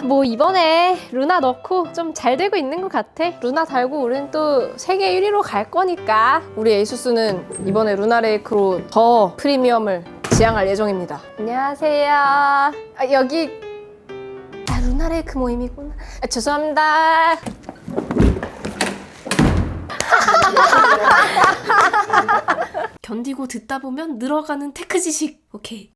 아, 뭐 이번에 루나 넣고 좀 잘 되고 있는 것 같아. 루나 달고 우린 또 세계 1위로 갈 거니까. 우리 에이수스는 이번에 루나 레이크로 더 프리미엄을 지향할 예정입니다. 안녕하세요. 아, 여기 아, 루나 레이크 모임이구나. 아, 죄송합니다. 견디고 듣다 보면 늘어가는 테크 지식. 오케이.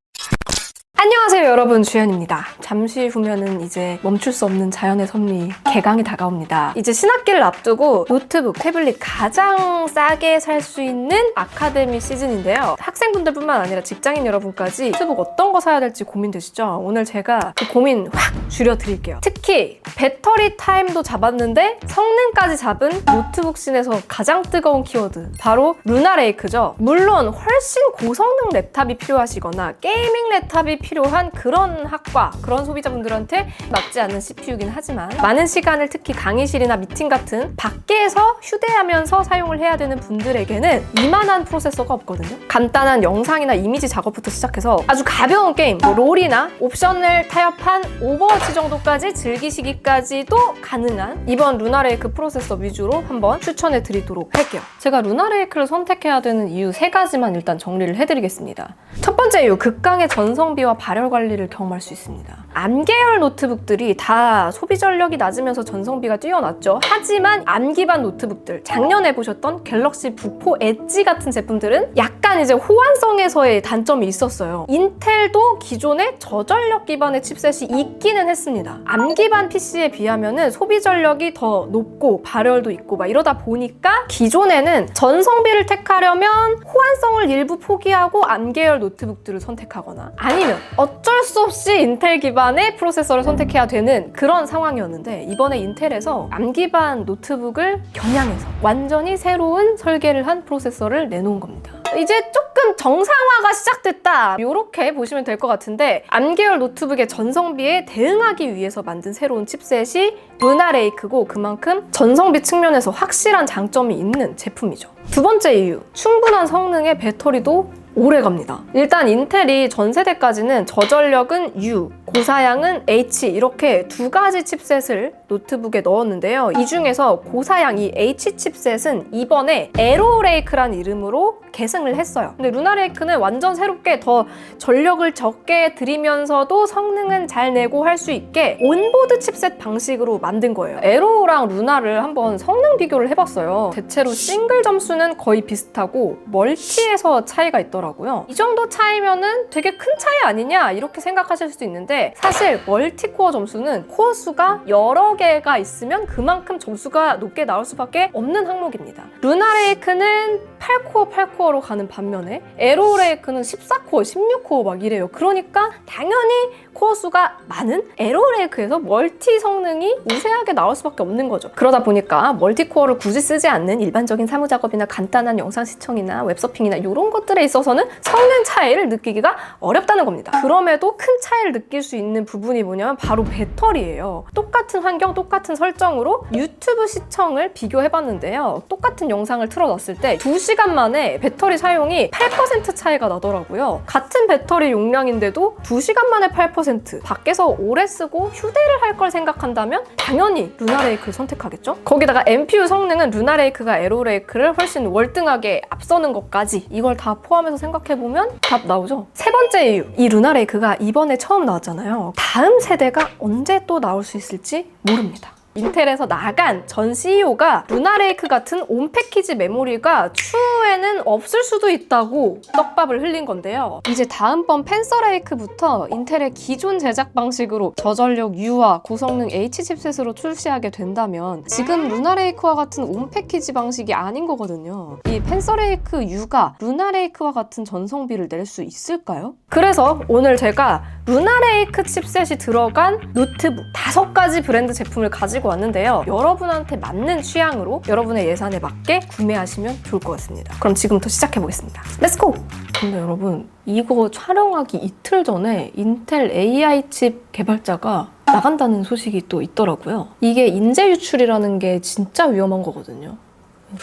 안녕하세요 여러분 주연입니다. 잠시 후면은 이제 멈출 수 없는 자연의 섭리 개강이 다가옵니다. 이제 신학기를 앞두고 노트북, 태블릿 가장 싸게 살 수 있는 아카데미 시즌인데요. 학생분들뿐만 아니라 직장인 여러분까지 노트북 어떤 거 사야 될지 고민되시죠? 오늘 제가 그 고민 확 줄여드릴게요. 특히 배터리 타임도 잡았는데 성능까지 잡은 노트북 씬에서 가장 뜨거운 키워드 바로 루나레이크죠. 물론 훨씬 고성능 랩탑이 필요하시거나 게이밍 랩탑이 필요한 그런 학과, 그런 소비자분들한테 맞지 않는 CPU긴 하지만 많은 시간을 특히 강의실이나 미팅 같은 밖에서 휴대하면서 사용을 해야 되는 분들에게는 이만한 프로세서가 없거든요. 간단한 영상이나 이미지 작업부터 시작해서 아주 가벼운 게임, 뭐 롤이나 옵션을 타협한 오버워치 정도까지 즐기시기까지도 가능한 이번 루나레이크 프로세서 위주로 한번 추천해 드리도록 할게요. 제가 루나레이크를 선택해야 되는 이유 세 가지만 일단 정리를 해드리겠습니다. 첫 번째 이유, 극강의 전성비와 발열 관리를 경험할 수 있습니다. 암계열 노트북들이 다 소비 전력이 낮으면서 전성비가 뛰어났죠. 하지만 암 기반 노트북들, 작년에 보셨던 갤럭시 북포 엣지 같은 제품들은 약간 이제 호환성에서의 단점이 있었어요. 인텔도 기존에 저전력 기반의 칩셋이 있기는 했습니다. 암 기반 PC에 비하면은 소비 전력이 더 높고 발열도 있고 막 이러다 보니까 기존에는 전성비를 택하려면 호환성을 일부 포기하고 암 계열 노트북 들을 선택하거나 아니면 어쩔 수 없이 인텔 기반의 프로세서를 선택해야 되는 그런 상황이었는데 이번에 인텔에서 암 기반 노트북을 겨냥해서 완전히 새로운 설계를 한 프로세서를 내놓은 겁니다. 이제 조금 정상화가 시작됐다. 이렇게 보시면 될 것 같은데 암 계열 노트북의 전성비에 대응하기 위해서 만든 새로운 칩셋이 루나레이크고 그만큼 전성비 측면에서 확실한 장점이 있는 제품이죠. 두 번째 이유, 충분한 성능의 배터리도 오래 갑니다. 일단 인텔이 전 세대까지는 저전력은 U, 고사양은 H 이렇게 두 가지 칩셋을 노트북에 넣었는데요. 이 중에서 고사양 이 H 칩셋은 이번에 에로레이크란 이름으로 계승을 했어요. 근데 루나레이크는 완전 새롭게 더 전력을 적게 들이면서도 성능은 잘 내고 할 수 있게 온보드 칩셋 방식으로 만든 거예요. 에로랑 루나를 한번 성능 비교를 해봤어요. 대체로 싱글 점수는 거의 비슷하고 멀티에서 차이가 있더라고요. 이 정도 차이면은 되게 큰 차이 아니냐 이렇게 생각하실 수도 있는데 사실 멀티코어 점수는 코어 수가 여러 개가 있으면 그만큼 점수가 높게 나올 수밖에 없는 항목입니다. 루나레이크는 8코어 8코어로 가는 반면에 에로레이크는 14코어 16코어 막 이래요. 그러니까 당연히 코어 수가 많은 에로레이크에서 멀티 성능이 우세하게 나올 수밖에 없는 거죠. 그러다 보니까 멀티코어를 굳이 쓰지 않는 일반적인 사무 작업이나 간단한 영상 시청이나 웹서핑이나 이런 것들에 있어서 는 성능 차이를 느끼기가 어렵다는 겁니다. 그럼에도 큰 차이를 느낄 수 있는 부분이 뭐냐면 바로 배터리예요. 똑같은 환경, 똑같은 설정으로 유튜브 시청을 비교해봤는데요. 똑같은 영상을 틀어놨을 때 2시간 만에 배터리 사용이 8% 차이가 나더라고요. 같은 배터리 용량인데도 2시간 만에 8% 밖에서 오래 쓰고 휴대를 할 걸 생각한다면 당연히 루나레이크를 선택하겠죠? 거기다가 NPU 성능은 루나레이크가 에로레이크를 훨씬 월등하게 앞서는 것까지 이걸 다 포함해서 생각해보면 답 나오죠? 세 번째 이유 이 루나레이크가 이번에 처음 나왔잖아요. 다음 세대가 언제 또 나올 수 있을지 모릅니다. 인텔에서 나간 전 CEO가 루나레이크 같은 온 패키지 메모리가 추후에는 없을 수도 있다고 떡밥을 흘린 건데요. 이제 다음번 펜서레이크부터 인텔의 기존 제작 방식으로 저전력 U와 고성능 H 칩셋으로 출시하게 된다면 지금 루나레이크와 같은 온 패키지 방식이 아닌 거거든요. 이 펜서레이크 U가 루나레이크와 같은 전성비를 낼 수 있을까요? 그래서 오늘 제가 루나레이크 칩셋이 들어간 노트북 다섯 가지 브랜드 제품을 가지고 왔는데요. 여러분한테 맞는 취향으로 여러분의 예산에 맞게 구매하시면 좋을 것 같습니다. 그럼 지금부터 시작해 보겠습니다. 렛츠고! 근데 여러분 이거 촬영하기 이틀 전에 인텔 AI 칩 개발자가 나간다는 소식이 또 있더라고요. 이게 인재 유출이라는 게 진짜 위험한 거거든요.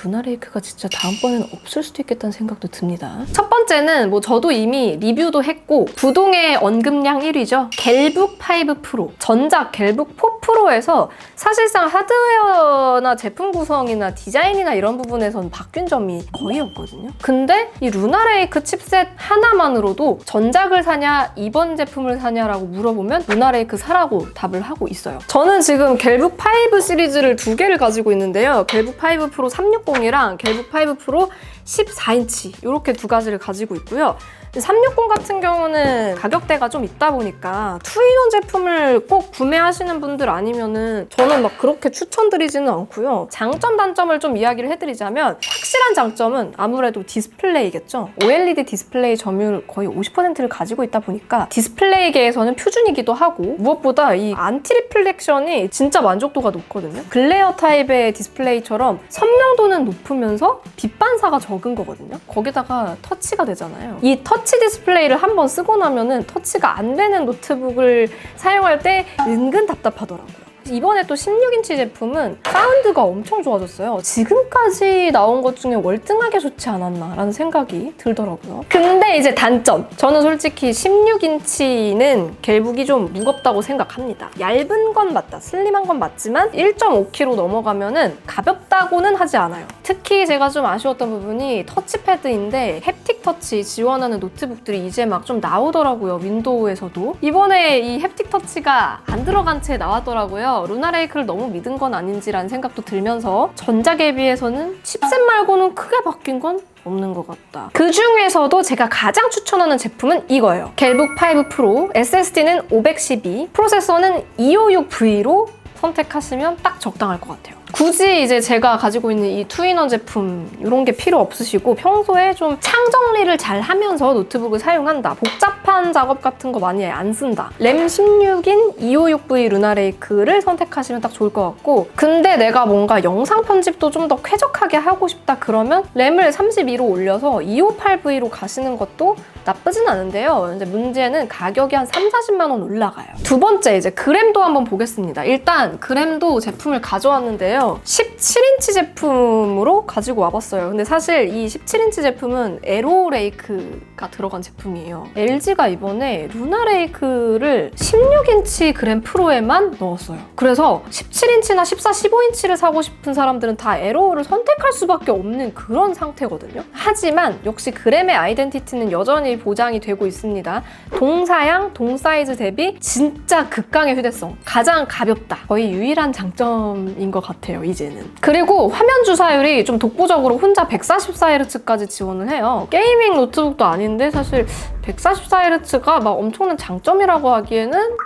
루나레이크가 진짜 다음번에는 없을 수도 있겠다는 생각도 듭니다. 첫 번째는 뭐 저도 이미 리뷰도 했고 부동의 언급량 1위죠. 갤북 5 프로. 전작 갤북 4 프로에서 사실상 하드웨어나 제품 구성이나 디자인이나 이런 부분에선 바뀐 점이 거의 없거든요. 근데 이 루나레이크 칩셋 하나만으로도 전작을 사냐 이번 제품을 사냐라고 물어보면 루나레이크 사라고 답을 하고 있어요. 저는 지금 갤북 5 시리즈를 두 개를 가지고 있는데요. 갤북 5 프로 360 이랑 갤북 5 프로 14인치 이렇게 두 가지를 가지고 있고요. 360 같은 경우는 가격대가 좀 있다 보니까 투인원 제품을 꼭 구매하시는 분들 아니면은 저는 막 그렇게 추천드리지는 않고요. 장점 단점을 좀 이야기를 해드리자면 확실한 장점은 아무래도 디스플레이겠죠. OLED 디스플레이 점유율 거의 50%를 가지고 있다 보니까 디스플레이계에서는 표준이기도 하고 무엇보다 이 안티 리플렉션이 진짜 만족도가 높거든요. 글레어 타입의 디스플레이처럼 선명도는 높으면서 빛 반사가 적은 거거든요. 거기다가 터치가 되잖아요. 이 터치 디스플레이를 한번 쓰고 나면은 터치가 안 되는 노트북을 사용할 때 은근 답답하더라고요. 이번에 또 16인치 제품은 사운드가 엄청 좋아졌어요. 지금까지 나온 것 중에 월등하게 좋지 않았나라는 생각이 들더라고요. 근데 이제 단점. 저는 솔직히 16인치는 갤북이 좀 무겁다고 생각합니다. 얇은 건 맞다. 슬림한 건 맞지만 1.5kg 넘어가면 은 가볍다고는 하지 않아요. 특히 제가 좀 아쉬웠던 부분이 터치패드인데 햅틱 터치 지원하는 노트북들이 이제 막 좀 나오더라고요. 윈도우에서도. 이번에 이 햅틱 터치가 안 들어간 채 나왔더라고요. 루나레이크를 너무 믿은 건 아닌지라는 생각도 들면서 전작에 비해서는 칩셋 말고는 크게 바뀐 건 없는 것 같다. 그 중에서도 제가 가장 추천하는 제품은 이거예요. 갤북 5 프로, SSD는 512, 프로세서는 256V로 선택하시면 딱 적당할 것 같아요. 굳이 이제 제가 가지고 있는 이 투인원 제품 이런 게 필요 없으시고 평소에 좀 창정리를 잘 하면서 노트북을 사용한다. 복잡한 작업 같은 거 많이 안 쓴다. 램 16인 256V 루나레이크를 선택하시면 딱 좋을 것 같고 근데 내가 뭔가 영상 편집도 좀 더 쾌적하게 하고 싶다 그러면 램을 32로 올려서 258V로 가시는 것도 나쁘진 않은데요. 이제 문제는 가격이 한 3, 40만 원 올라가요. 두 번째 이제 그램도 한번 보겠습니다. 일단 그램도 제품을 가져왔는데요. 17인치 제품으로 가지고 와봤어요. 근데 사실 이 17인치 제품은 에로레이크가 들어간 제품이에요. LG가 이번에 루나레이크를 16인치 그램 프로에만 넣었어요. 그래서 17인치나 14, 15인치를 사고 싶은 사람들은 다 에로를 선택할 수밖에 없는 그런 상태거든요. 하지만 역시 그램의 아이덴티티는 여전히 보장이 되고 있습니다. 동사양, 동사이즈 대비 진짜 극강의 휴대성. 가장 가볍다. 거의 유일한 장점인 것 같아요, 이제는. 그리고 화면 주사율이 좀 독보적으로 혼자 144Hz까지 지원을 해요. 게이밍 노트북도 아닌데 사실 144Hz가 막 엄청난 장점이라고 하기에는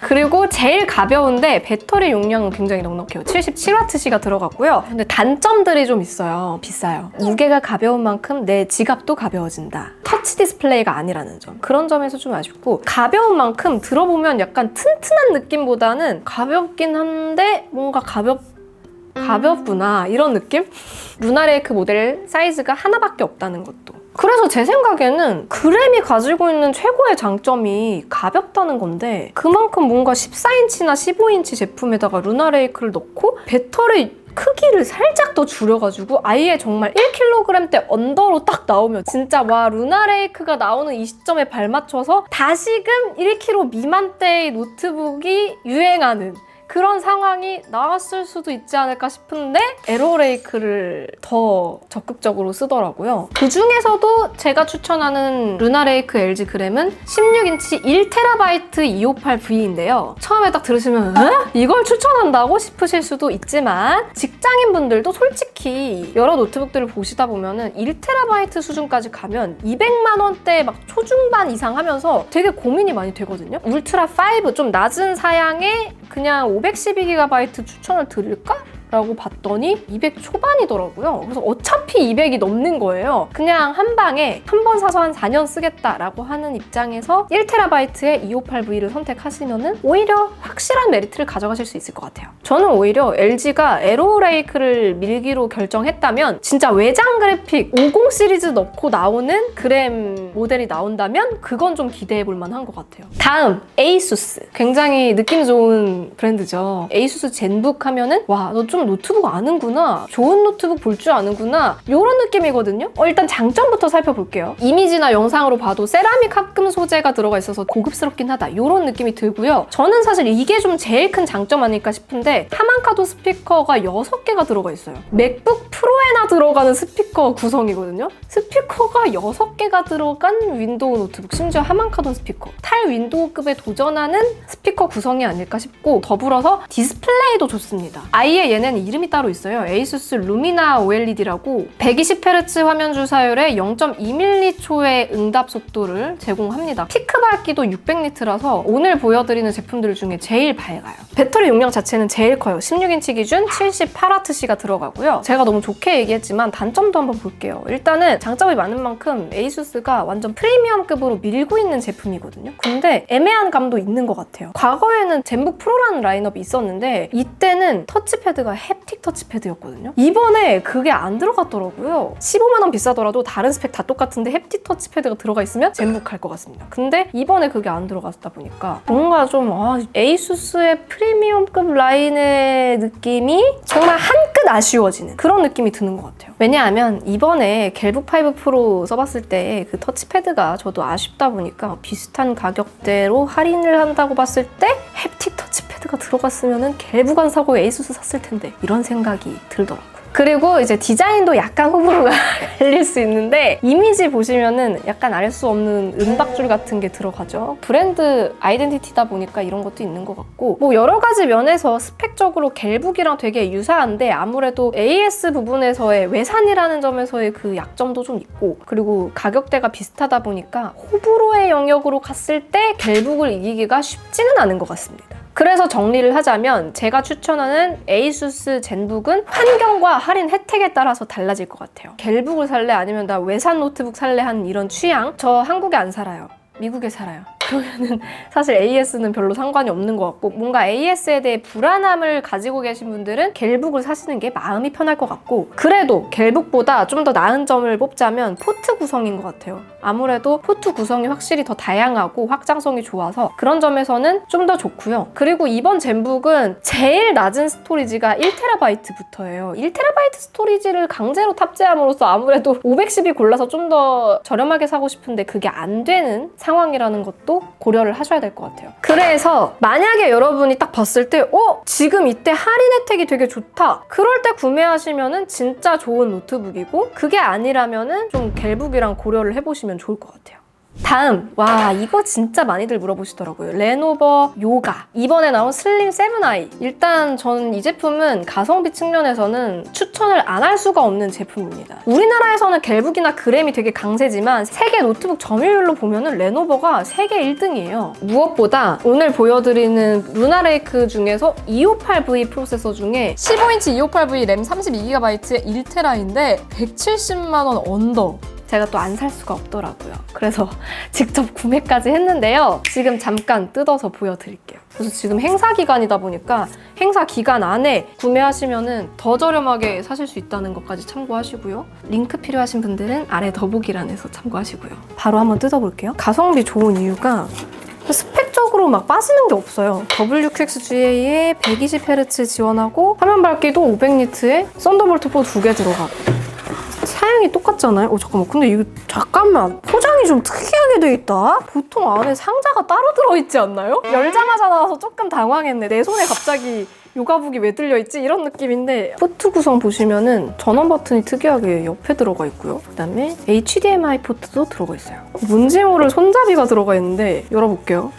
그리고 제일 가벼운데 배터리 용량은 굉장히 넉넉해요. 77W가 들어갔고요. 근데 단점들이 좀 있어요. 비싸요. 무게가 가벼운 만큼 내 지갑도 가벼워진다. 터치 디스플레이가 아니라는 점. 그런 점에서 좀 아쉽고 가벼운 만큼 들어보면 약간 튼튼한 느낌보다는 가볍긴 한데 뭔가 가볍 가볍구나 이런 느낌? 루나레이크 모델 사이즈가 하나밖에 없다는 것도. 그래서 제 생각에는 그램이 가지고 있는 최고의 장점이 가볍다는 건데 그만큼 뭔가 14인치나 15인치 제품에다가 루나레이크를 넣고 배터리 크기를 살짝 더 줄여가지고 아예 정말 1kg대 언더로 딱 나오면 진짜 와 루나레이크가 나오는 이 시점에 발맞춰서 다시금 1kg 미만대의 노트북이 유행하는 그런 상황이 나왔을 수도 있지 않을까 싶은데 에로레이크를 더 적극적으로 쓰더라고요. 그 중에서도 제가 추천하는 루나레이크 LG 그램은 16인치 1TB 258V인데요. 처음에 딱 들으시면 에? 이걸 추천한다고 싶으실 수도 있지만 직장인분들도 솔직히 여러 노트북들을 보시다 보면은 1TB 수준까지 가면 200만 원대 막 초중반 이상 하면서 되게 고민이 많이 되거든요. 울트라 5 좀 낮은 사양에 그냥 512GB 추천을 드릴까? 라고 봤더니 200 초반이더라고요. 그래서 어차피 200이 넘는 거예요. 그냥 한 방에 한 번 사서 한 4년 쓰겠다라고 하는 입장에서 1TB의 258V를 선택하시면은 오히려 확실한 메리트를 가져가실 수 있을 것 같아요. 저는 오히려 LG가 에로레이크를 밀기로 결정했다면 진짜 외장 그래픽 50 시리즈 넣고 나오는 그램 모델이 나온다면 그건 좀 기대해 볼 만한 것 같아요. 다음 에이수스. 굉장히 느낌 좋은 브랜드죠. 에이수스 젠북 하면은 와 너좀 좀 노트북 아는구나. 좋은 노트북 볼 줄 아는구나. 이런 느낌이거든요. 어, 일단 장점부터 살펴볼게요. 이미지나 영상으로 봐도 세라믹 합금 소재가 들어가 있어서 고급스럽긴 하다. 이런 느낌이 들고요. 저는 사실 이게 좀 제일 큰 장점 아닐까 싶은데 하만카도 스피커가 6개가 들어가 있어요. 맥북 프로에나 들어가는 스피커 구성이거든요. 스피커가 6개가 들어간 윈도우 노트북, 심지어 하만카돈 스피커. 탈 윈도우급에 도전하는 스피커 구성이 아닐까 싶고 더불어서 디스플레이도 좋습니다. 아예 얘네 는 이름이 따로 있어요. 에이수스 루미나 OLED라고 120Hz 화면 주사율에 0.2m초의 응답 속도를 제공합니다. 피크 밝기도 600니트라서 오늘 보여드리는 제품들 중에 제일 밝아요. 배터리 용량 자체는 제일 커요. 16인치 기준 78W가 들어가고요. 제가 너무 좋게 얘기했지만 단점도 한번 볼게요. 일단은 장점이 많은 만큼 에이수스가 완전 프리미엄급으로 밀고 있는 제품이거든요. 근데 애매한 감도 있는 것 같아요. 과거에는 젠북 프로라는 라인업이 있었는데 이때는 터치패드가 햅틱 터치패드였거든요. 이번에 그게 안 들어갔더라고요. 15만 원 비싸더라도 다른 스펙 다 똑같은데 햅틱 터치패드가 들어가 있으면 젠북 할 것 같습니다. 근데 이번에 그게 안 들어갔다 보니까 뭔가 좀 아, 에이수스의 프리미엄급 라인의 느낌이 정말 한 끗 아쉬워지는 그런 느낌이 드는 것 같아요. 왜냐하면 이번에 갤북 5 프로 써봤을 때 그 터치패드가 저도 아쉽다 보니까 비슷한 가격대로 할인을 한다고 봤을 때 햅틱 터치패드가 들어갔으면 갤북 안 사고 에이수스 샀을 텐데 이런 생각이 들더라고요. 그리고 이제 디자인도 약간 호불호가 갈릴 수 있는데 이미지 보시면은 약간 알 수 없는 은박줄 같은 게 들어가죠. 브랜드 아이덴티티다 보니까 이런 것도 있는 것 같고 뭐 여러 가지 면에서 스펙적으로 갤북이랑 되게 유사한데 아무래도 AS 부분에서의 외산이라는 점에서의 그 약점도 좀 있고 그리고 가격대가 비슷하다 보니까 호불호의 영역으로 갔을 때 갤북을 이기기가 쉽지는 않은 것 같습니다. 그래서 정리를 하자면 제가 추천하는 에이수스 젠북은 환경과 할인 혜택에 따라서 달라질 것 같아요. 갤북을 살래 아니면 나 외산 노트북 살래 하는 이런 취향 저 한국에 안 살아요. 미국에 살아요. 그러면은 사실 AS는 별로 상관이 없는 것 같고 뭔가 AS에 대해 불안함을 가지고 계신 분들은 갤북을 사시는 게 마음이 편할 것 같고 그래도 갤북보다 좀 더 나은 점을 뽑자면 포트 구성인 것 같아요. 아무래도 포트 구성이 확실히 더 다양하고 확장성이 좋아서 그런 점에서는 좀 더 좋고요. 그리고 이번 젠북은 제일 낮은 스토리지가 1TB부터예요. 1TB 스토리지를 강제로 탑재함으로써 아무래도 510이 골라서 좀 더 저렴하게 사고 싶은데 그게 안 되는 상황이라는 것도 고려를 하셔야 될 것 같아요. 그래서 만약에 여러분이 딱 봤을 때 어? 지금 이때 할인 혜택이 되게 좋다. 그럴 때 구매하시면은 진짜 좋은 노트북이고 그게 아니라면은 좀 갤북이랑 고려를 해보시면 좋을 것 같아요. 다음 와 이거 진짜 많이들 물어보시더라고요. 레노버 요가. 이번에 나온 슬림 세븐아이. 일단 저는 이 제품은 가성비 측면에서는 추천을 안 할 수가 없는 제품입니다. 우리나라에서는 갤북이나 그램이 되게 강세지만 세계 노트북 점유율로 보면은 레노버가 세계 1등이에요. 무엇보다 오늘 보여드리는 루나레이크 중에서 258V 프로세서 중에 15인치 258V 램 32GB의 1테라인데 170만 원 언더 제가 또 안 살 수가 없더라고요. 그래서 직접 구매까지 했는데요. 지금 잠깐 뜯어서 보여드릴게요. 그래서 지금 행사 기간이다 보니까 행사 기간 안에 구매하시면은 더 저렴하게 사실 수 있다는 것까지 참고하시고요. 링크 필요하신 분들은 아래 더보기란에서 참고하시고요. 바로 한번 뜯어볼게요. 가성비 좋은 이유가 스펙적으로 막 빠지는 게 없어요. WQXGA에 120Hz 지원하고 화면 밝기도 500니트에 썬더볼트 4 두 개 들어가고 사양이 똑같잖아요. 어 잠깐만 근데 이거 잠깐만 포장이 좀 특이하게 돼 있다. 보통 안에 상자가 따로 들어있지 않나요? 열자마자 나와서 조금 당황했네. 내 손에 갑자기 요가북이 왜 들려있지? 이런 느낌인데 포트 구성 보시면은 전원 버튼이 특이하게 옆에 들어가 있고요. 그다음에 HDMI 포트도 들어가 있어요. 뭔지 모를 손잡이가 들어가 있는데 열어볼게요.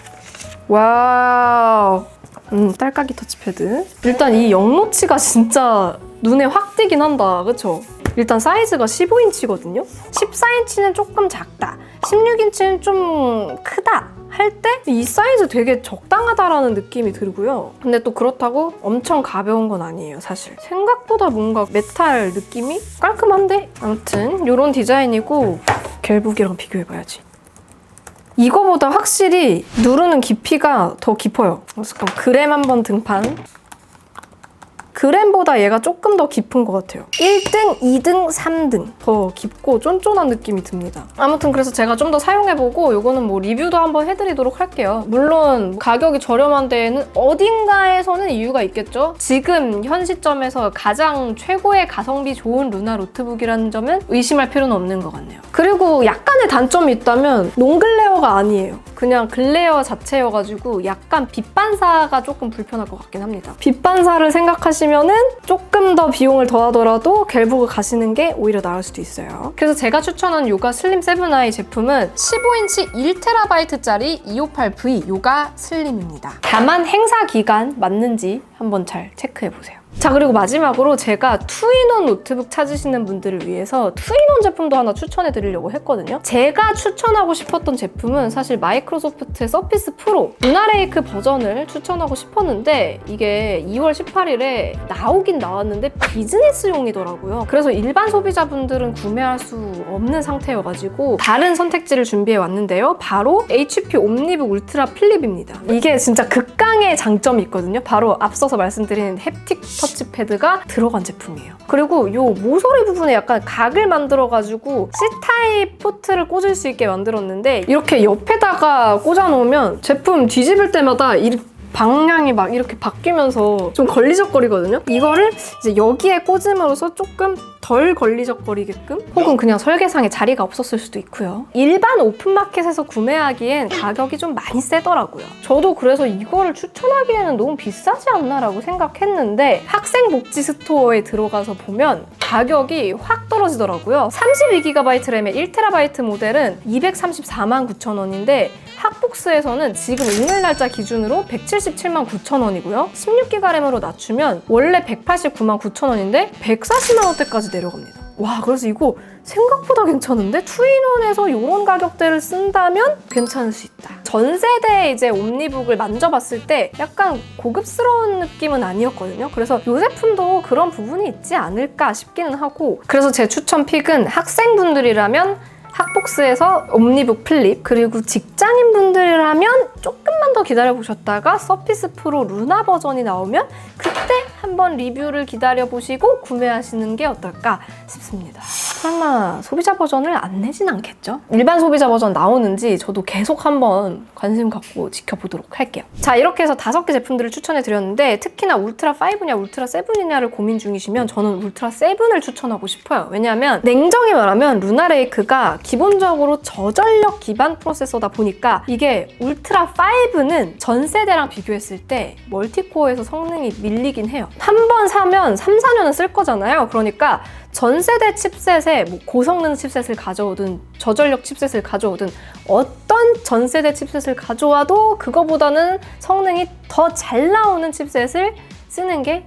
와우. 음, 딸깍이 터치패드. 일단 이 영노치가 진짜 눈에 확 띄긴 한다. 그쵸? 일단 사이즈가 15인치거든요. 14인치는 조금 작다. 16인치는 좀 크다. 할 때 이 사이즈 되게 적당하다라는 느낌이 들고요. 근데 또 그렇다고 엄청 가벼운 건 아니에요, 사실. 생각보다 뭔가 메탈 느낌이 깔끔한데? 아무튼 이런 디자인이고 갤북이랑 비교해봐야지. 이거보다 확실히 누르는 깊이가 더 깊어요. 그래서 그램 한번 등판. 그램보다 얘가 조금 더 깊은 것 같아요. 1등, 2등, 3등 더 깊고 쫀쫀한 느낌이 듭니다. 아무튼 그래서 제가 좀 더 사용해보고 요거는 뭐 리뷰도 한번 해드리도록 할게요. 물론 가격이 저렴한 데에는 어딘가에서는 이유가 있겠죠. 지금 현 시점에서 가장 최고의 가성비 좋은 루나 노트북이라는 점은 의심할 필요는 없는 것 같네요. 그리고 약간의 단점이 있다면 논글레어가 아니에요. 그냥 글레어 자체여가지고 약간 빛 반사가 조금 불편할 것 같긴 합니다. 빛 반사를 생각하시면은 조금 더 비용을 더하더라도 갤북을 가시는 게 오히려 나을 수도 있어요. 그래서 제가 추천한 요가 슬림 세븐아이 제품은 15인치 1TB짜리 258V 요가 슬림입니다. 다만 행사 기간 맞는지 한번 잘 체크해 보세요. 자 그리고 마지막으로 제가 투인원 노트북 찾으시는 분들을 위해서 투인원 제품도 하나 추천해 드리려고 했거든요. 제가 추천하고 싶었던 제품은 사실 마이크로소프트의 서피스 프로 루나레이크 버전을 추천하고 싶었는데 이게 2월 18일에 나오긴 나왔는데 비즈니스용이더라고요. 그래서 일반 소비자분들은 구매할 수 없는 상태여가지고 다른 선택지를 준비해 왔는데요. 바로 HP 옴니북 울트라 플립입니다. 이게 진짜 극강의 장점이 있거든요. 바로 앞서서 말씀드린 햅틱 터치패드가 들어간 제품이에요. 그리고 요 모서리 부분에 약간 각을 만들어가지고 C타입 포트를 꽂을 수 있게 만들었는데 이렇게 옆에다가 꽂아놓으면 제품 뒤집을 때마다 이 방향이 막 이렇게 바뀌면서 좀 걸리적거리거든요. 이거를 이제 여기에 꽂음으로써 조금 덜 걸리적거리게끔 혹은 그냥 설계상에 자리가 없었을 수도 있고요. 일반 오픈마켓에서 구매하기엔 가격이 좀 많이 세더라고요. 저도 그래서 이거를 추천하기에는 너무 비싸지 않나라고 생각했는데 학생 복지 스토어에 들어가서 보면 가격이 확 떨어지더라고요. 32GB 램의 1TB 모델은 234만 9천 원인데 학복스에서는 지금 오늘 날짜 기준으로 177만 9천 원이고요. 16기가 램으로 낮추면 원래 189만 9천 원인데 140만 원대까지 내려갑니다. 와, 그래서 이거 생각보다 괜찮은데? 투인원에서 이런 가격대를 쓴다면 괜찮을 수 있다. 전 세대 이제 옴니북을 만져봤을 때 약간 고급스러운 느낌은 아니었거든요. 그래서 이 제품도 그런 부분이 있지 않을까 싶기는 하고 그래서 제 추천 픽은 학생분들이라면 학복스에서 옴니북 플립 그리고 직장인 분들이라면 조금만 더 기다려 보셨다가 서피스 프로 루나 버전이 나오면 그때 한번 리뷰를 기다려 보시고 구매하시는 게 어떨까 싶습니다. 설마 소비자 버전을 안 내진 않겠죠? 일반 소비자 버전 나오는지 저도 계속 한번 관심 갖고 지켜보도록 할게요. 자 이렇게 해서 다섯 개 제품들을 추천해 드렸는데 특히나 울트라 5냐 울트라 7이냐를 고민 중이시면 저는 울트라 7을 추천하고 싶어요. 왜냐하면 냉정히 말하면 루나레이크가 기본적으로 저전력 기반 프로세서다 보니까 이게 울트라 5는 전 세대랑 비교했을 때 멀티코어에서 성능이 밀리긴 해요. 한 번 사면 3, 4년은 쓸 거잖아요. 그러니까 전 세대 칩셋에 뭐 고성능 칩셋을 가져오든 저전력 칩셋을 가져오든 어떤 전 세대 칩셋을 가져와도 그거보다는 성능이 더 잘 나오는 칩셋을 쓰는 게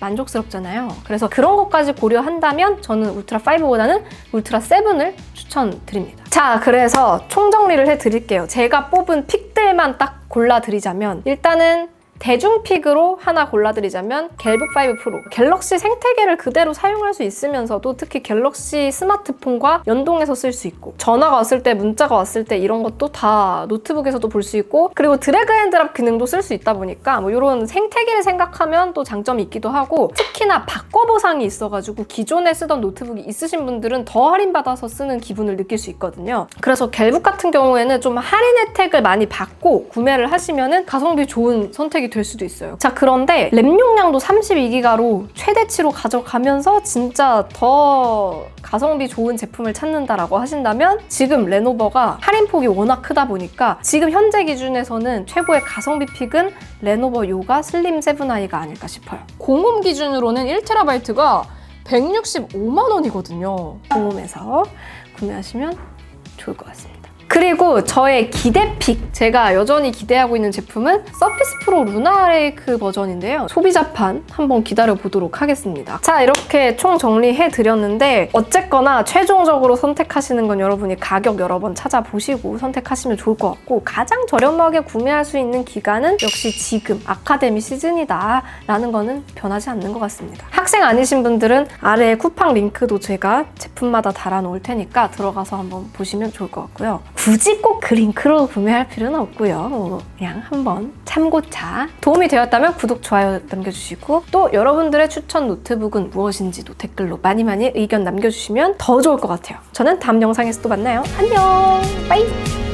만족스럽잖아요. 그래서 그런 것까지 고려한다면 저는 울트라 5보다는 울트라 7을 추천드립니다. 자, 그래서 총정리를 해드릴게요. 제가 뽑은 픽들만 딱 골라드리자면 일단은 대중픽으로 하나 골라드리자면 갤북 5 프로. 갤럭시 생태계를 그대로 사용할 수 있으면서도 특히 갤럭시 스마트폰과 연동해서 쓸 수 있고 전화가 왔을 때 문자가 왔을 때 이런 것도 다 노트북에서도 볼 수 있고 그리고 드래그 앤 드랍 기능도 쓸 수 있다 보니까 뭐 이런 생태계를 생각하면 또 장점이 있기도 하고 특히나 바꿔 보상이 있어가지고 기존에 쓰던 노트북이 있으신 분들은 더 할인받아서 쓰는 기분을 느낄 수 있거든요. 그래서 갤북 같은 경우에는 좀 할인 혜택을 많이 받고 구매를 하시면은 가성비 좋은 선택이 될 수도 있어요. 자, 그런데 램 용량도 32기가로 최대치로 가져가면서 진짜 더 가성비 좋은 제품을 찾는다라고 하신다면 지금 레노버가 할인폭이 워낙 크다 보니까 지금 현재 기준에서는 최고의 가성비 픽은 레노버 요가 슬림 세븐아이가 아닐까 싶어요. 공홈 기준으로는 1TB가 165만 원이거든요. 공홈에서 구매하시면 좋을 것 같습니다. 그리고 저의 기대픽 제가 여전히 기대하고 있는 제품은 서피스 프로 루나레이크 버전인데요. 소비자판 한번 기다려 보도록 하겠습니다. 자 이렇게 총 정리해 드렸는데 어쨌거나 최종적으로 선택하시는 건 여러분이 가격 여러 번 찾아보시고 선택하시면 좋을 것 같고 가장 저렴하게 구매할 수 있는 기간은 역시 지금 아카데미 시즌이다 라는 거는 변하지 않는 것 같습니다. 학생 아니신 분들은 아래에 쿠팡 링크도 제가 제품마다 달아놓을 테니까 들어가서 한번 보시면 좋을 것 같고요. 굳이 꼭 그링크로 구매할 필요는 없고요. 뭐 그냥 한번 참고차. 도움이 되었다면 구독, 좋아요 남겨주시고 또 여러분들의 추천 노트북은 무엇인지도 댓글로 많이 많이 의견 남겨주시면 더 좋을 것 같아요. 저는 다음 영상에서 또 만나요. 안녕! 빠이!